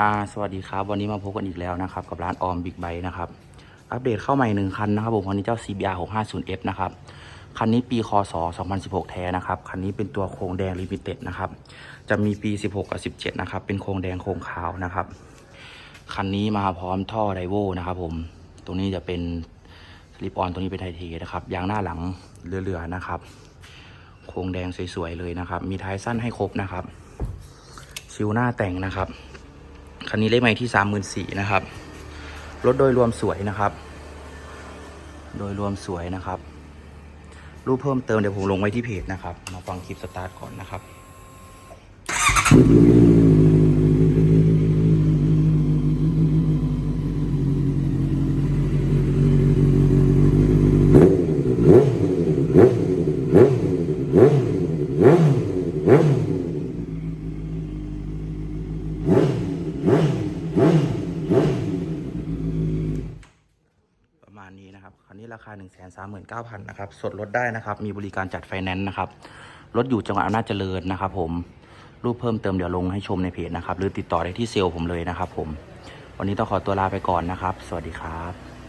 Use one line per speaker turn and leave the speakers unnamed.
อ่าสวัสดีครับ วันนี้มาพบกันอีกแล้วนะครับ กับร้านออมบิ๊กไบนะครับ อัปเดตเข้าใหม่หนึ่งคันนะครับผมคันนี้เจ้า CBR 650F นะครับ คันนี้ปีคศ2016 แท้นะครับ คันนี้เป็นตัวโครงแดงลิมิเต็ดนะครับ จะมีปี 16 กับ 17 นะครับ เป็นโครงแดงโครงขาวนะครับ คันนี้มาพร้อมท่อไดโวนะครับผม ตรงนี้จะเป็นสลิปออนตรงนี้เป็นไทเทนะครับ ยางหน้าหลังเรือๆนะครับ โครงแดงสวยๆเลยนะครับ มีท้ายสั้นให้ครบนะครับ ชิวหน้าแต่งนะครับ คันนี้เลขไม่ที่สามหมื่นสี่นะครับ รถโดยรวมสวยนะครับ โดยรวมสวยนะครับ รูปเพิ่มเติมเดี๋ยวผมลงไว้ที่เพจนะครับ มาฟังคลิปสตาร์ทก่อนนะครับ มาณนี้นะครับคันนี้ราคา 1 3 9 0 0 0นะครับสดรถได้นะครับ มีบริการจัดไฟแนนซ์นะครับรถอยู่จังหวัดอำนาจเจริญนะครับ ผมรูปเพิ่มเติมเดี๋ยวลงให้ชมในเพจนะครับ หรือติดต่อได้ที่เซลล์ผมเลยนะครับ ผม วันนี้ต้องขอตัวลาไปก่อนนะครับ สวัสดีครับ